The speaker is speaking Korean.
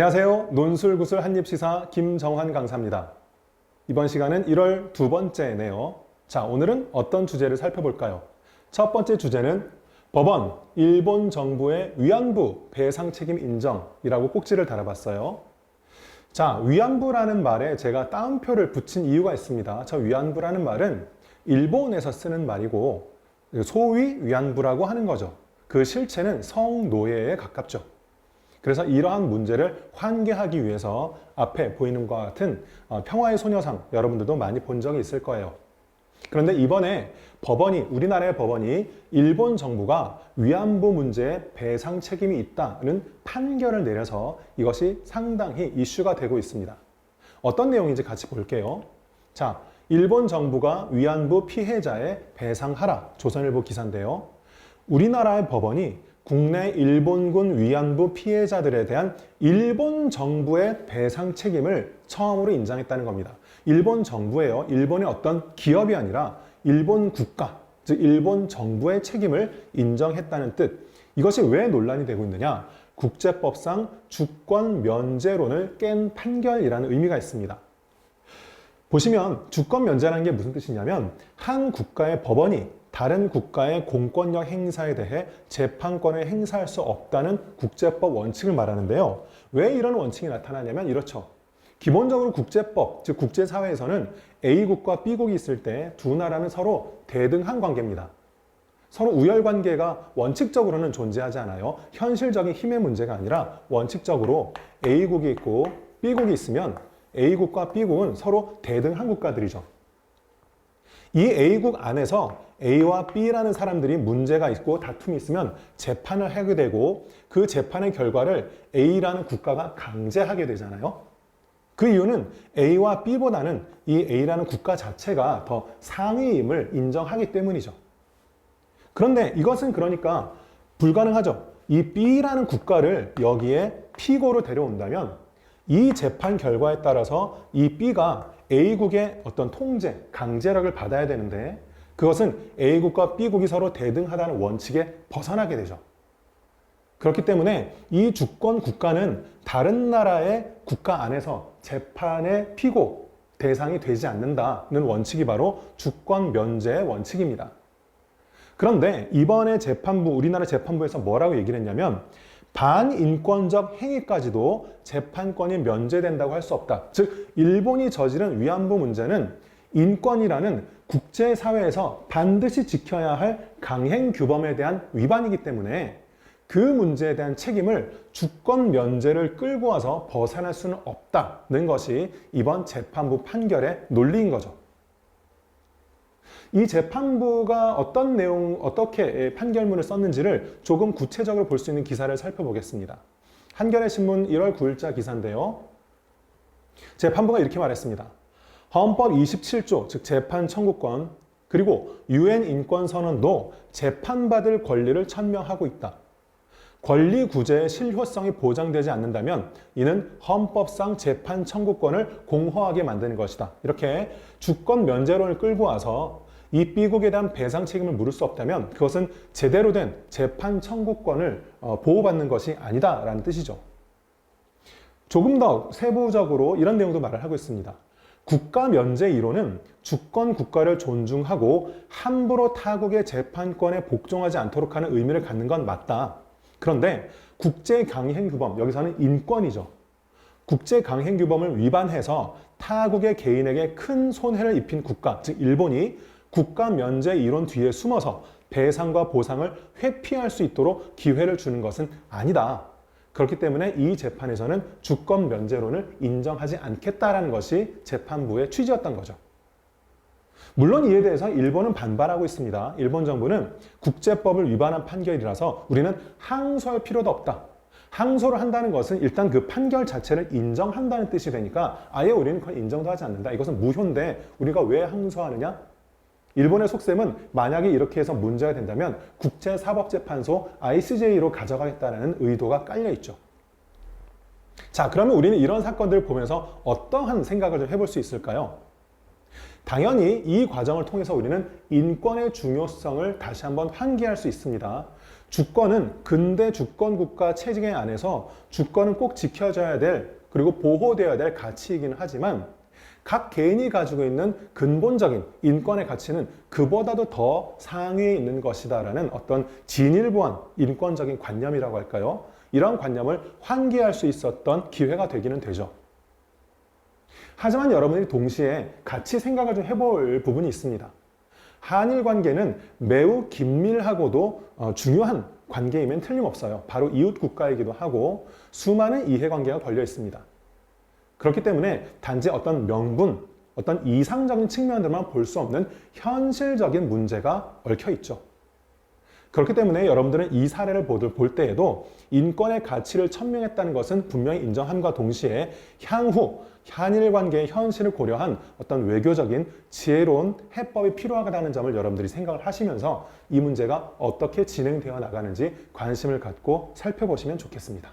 안녕하세요. 논술구술 한입시사 김정환 강사입니다. 이번 시간은 1월 두 번째네요. 자, 오늘은 어떤 주제를 살펴볼까요? 첫 번째 주제는 법원, 일본 정부의 위안부 배상 책임 인정이라고 꼭지를 달아봤어요. 자, 위안부라는 말에 제가 따옴표를 붙인 이유가 있습니다. 저 위안부라는 말은 일본에서 쓰는 말이고 소위 위안부라고 하는 거죠. 그 실체는 성노예에 가깝죠. 그래서 이러한 문제를 환기하기 위해서 앞에 보이는 것과 같은 어, 평화의 소녀상 여러분들도 많이 본 적이 있을 거예요. 그런데 이번에 법원이 우리나라의 법원이 일본 정부가 위안부 문제에 배상 책임이 있다는 판결을 내려서 이것이 상당히 이슈가 되고 있습니다. 어떤 내용인지 같이 볼게요. 자, 일본 정부가 위안부 피해자에 배상하라 조선일보 기사인데요. 우리나라의 법원이 국내 일본군 위안부 피해자들에 대한 일본 정부의 배상 책임을 처음으로 인정했다는 겁니다. 일본 정부예요. 일본의 어떤 기업이 아니라 일본 국가, 즉 일본 정부의 책임을 인정했다는 뜻. 이것이 왜 논란이 되고 있느냐? 국제법상 주권 면제론을 깬 판결이라는 의미가 있습니다. 보시면 주권 면제라는 게 무슨 뜻이냐면 한 국가의 법원이 다른 국가의 공권력 행사에 대해 재판권을 행사할 수 없다는 국제법 원칙을 말하는데요. 왜 이런 원칙이 나타나냐면 이렇죠. 기본적으로 국제법, 즉 국제사회에서는 A국과 B국이 있을 때 두 나라는 서로 대등한 관계입니다. 서로 우열 관계가 원칙적으로는 존재하지 않아요. 현실적인 힘의 문제가 아니라 원칙적으로 A국이 있고 B국이 있으면 A국과 B국은 서로 대등한 국가들이죠. 이 A국 안에서 A와 B라는 사람들이 문제가 있고 다툼이 있으면 재판을 하게 되고 그 재판의 결과를 A라는 국가가 강제하게 되잖아요. 그 이유는 A와 B보다는 이 A라는 국가 자체가 더 상위임을 인정하기 때문이죠. 그런데 이것은 그러니까 불가능하죠. 이 B라는 국가를 여기에 피고로 데려온다면 이 재판 결과에 따라서 이 B가 A국의 어떤 통제, 강제력을 받아야 되는데 그것은 A국과 B국이 서로 대등하다는 원칙에 벗어나게 되죠. 그렇기 때문에 이 주권 국가는 다른 나라의 국가 안에서 재판의 피고 대상이 되지 않는다는 원칙이 바로 주권 면제의 원칙입니다. 그런데 이번에 재판부, 우리나라 재판부에서 뭐라고 얘기를 했냐면 반인권적 행위까지도 재판권이 면제된다고 할 수 없다. 즉, 일본이 저지른 위안부 문제는 인권이라는 국제사회에서 반드시 지켜야 할 강행 규범에 대한 위반이기 때문에 그 문제에 대한 책임을 주권 면제를 끌고 와서 벗어날 수는 없다는 것이 이번 재판부 판결의 논리인 거죠. 이 재판부가 어떤 내용, 어떻게 판결문을 썼는지를 조금 구체적으로 볼 수 있는 기사를 살펴보겠습니다. 한겨레 신문 1월 9일자 기사인데요. 재판부가 이렇게 말했습니다. 헌법 27조, 즉 재판 청구권, 그리고 유엔 인권 선언도 재판받을 권리를 천명하고 있다. 권리 구제의 실효성이 보장되지 않는다면 이는 헌법상 재판 청구권을 공허하게 만드는 것이다. 이렇게 주권 면제론을 끌고 와서 이 B국에 대한 배상 책임을 물을 수 없다면 그것은 제대로 된 재판 청구권을 어, 보호받는 것이 아니다라는 뜻이죠. 조금 더 세부적으로 이런 내용도 말을 하고 있습니다. 국가 면제 이론은 주권 국가를 존중하고 함부로 타국의 재판권에 복종하지 않도록 하는 의미를 갖는 건 맞다. 그런데 국제 강행 규범, 여기서는 인권이죠. 국제 강행 규범을 위반해서 타국의 개인에게 큰 손해를 입힌 국가, 즉 일본이 국가 면제 이론 뒤에 숨어서 배상과 보상을 회피할 수 있도록 기회를 주는 것은 아니다. 그렇기 때문에 이 재판에서는 주권 면제론을 인정하지 않겠다라는 것이 재판부의 취지였던 거죠. 물론 이에 대해서 일본은 반발하고 있습니다. 일본 정부는 국제법을 위반한 판결이라서 우리는 항소할 필요도 없다. 항소를 한다는 것은 일단 그 판결 자체를 인정한다는 뜻이 되니까 아예 우리는 그걸 인정도 하지 않는다. 이것은 무효인데 우리가 왜 항소하느냐? 일본의 속셈은 만약에 이렇게 해서 문제가 된다면 국제사법재판소 ICJ로 가져가겠다는 의도가 깔려 있죠. 자, 그러면 우리는 이런 사건들을 보면서 어떠한 생각을 좀 해볼 수 있을까요? 당연히 이 과정을 통해서 우리는 인권의 중요성을 다시 한번 환기할 수 있습니다. 주권은 근대 주권국가 체계 안에서 주권은 꼭 지켜져야 될 그리고 보호되어야 될 가치이긴 하지만 각 개인이 가지고 있는 근본적인 인권의 가치는 그보다도 더 상위에 있는 것이다라는 어떤 진일보한 인권적인 관념이라고 할까요? 이런 관념을 환기할 수 있었던 기회가 되기는 되죠. 하지만 여러분이 동시에 같이 생각을 좀 해볼 부분이 있습니다. 한일 관계는 매우 긴밀하고도 어, 중요한 관계이면 틀림없어요. 바로 이웃 국가이기도 하고 수많은 이해관계가 걸려 있습니다. 그렇기 때문에 단지 어떤 명분, 어떤 이상적인 측면들만 볼 수 없는 현실적인 문제가 얽혀 있죠. 그렇기 때문에 여러분들은 이 사례를 볼 때에도 인권의 가치를 천명했다는 것은 분명히 인정함과 동시에 향후 한일 관계의 현실을 고려한 어떤 외교적인 지혜로운 해법이 필요하다는 점을 여러분들이 생각을 하시면서 이 문제가 어떻게 진행되어 나가는지 관심을 갖고 살펴보시면 좋겠습니다.